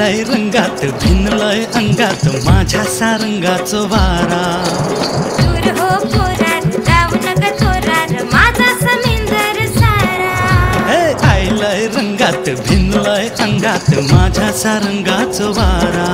आईलाय रंगात भिनलय अंगात माझ्या सारंगाचो वारा. दूर हो पोरार जाऊ नका चोरार माझा समिंदर सारा. हे आईलाय रंगात भिनलय अंगात माझ्या सारंगाचो वारा.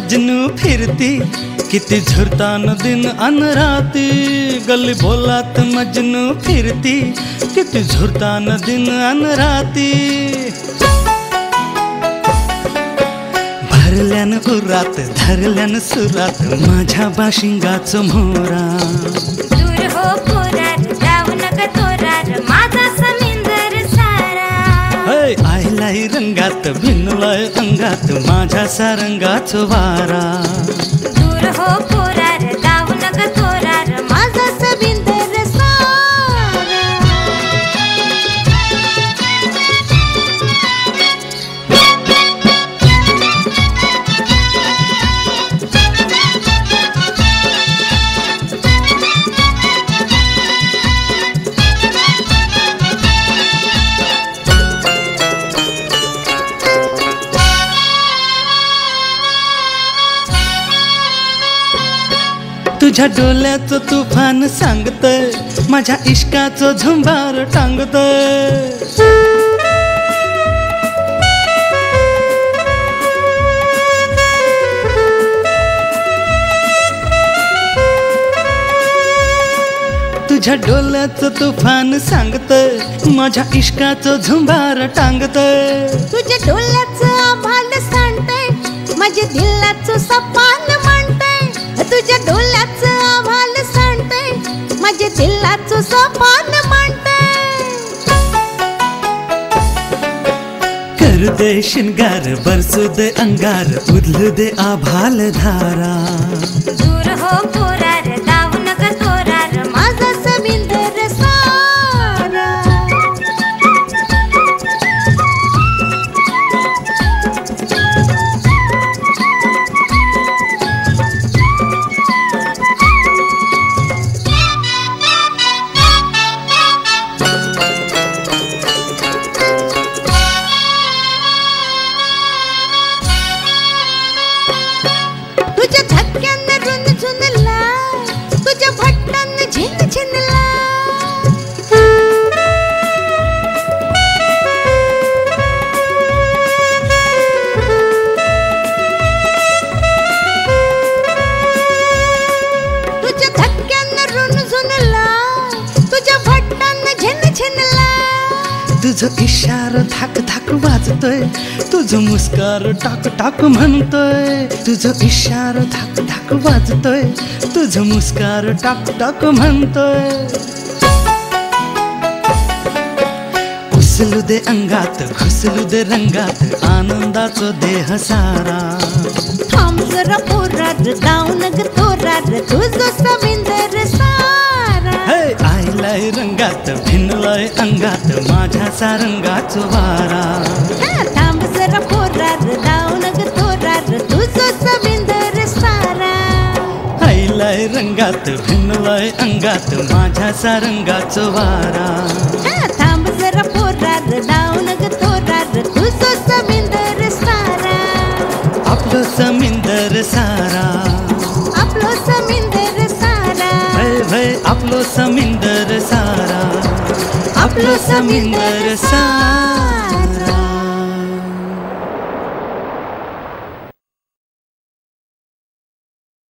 मजनू फिरती, किती झुरतान दिन अन राती गल्ली बोलात मजनू फिरती, किती झुरतान दिन अन राती। भरल्यान उरात धरल्यान सुरात, माझ्या बाशिंगाचं मोरा। दूर हो आयलाय रंगात भिनलय अंगात माझ्या सारंगाचं वारा. तुझ्या डोल्याचं तुफान सांगत माझ्या इश्काचं झुंबार टांगत तुझ्या डोल्याचं तुफान सांगत माझ्या इश्काचं झुंबार टांगत तुझ्या डोल्याचं आभाल सांगत माझ्या दिलाचं सपान तुझ्या डोळ्याचं आभाल सांडते माझ्या दिलाच सोपान मांडते. करू दे शिंगार बरसू दे अंगार उदलू दे आभाल धारा. तुझं इशार धाक धाक वाजतोय तुझं मुस्कार टाक टाक म्हणतोय. तुझं इशार धाक धाक वाजतोय तुझं मुस्कार टाक टाक म्हणतोय. घुसलू दे अंगात घुसलू दे रंगात आनंदाचं देह सारा. थांब जरा पोरार जाऊ नग तोरार तुझं समिंदर सारा. हे आयलाय रंगात भिनलय अंगात माझ्या सारंगाचं वारा. थांब जरा पोरार जाऊ नग तोरार तुझं समिंदर सारा. रंगात भिनलय अंगात माझ्या सारंगाचं वारा. थांब जरा पोरार जाऊ नग तोरार तुझं समिंदर सारा. आपलं समिंदर सारा. आपलं समिंदर सारा. भय भय आपलं समिंदर आपलं समिंदर सारा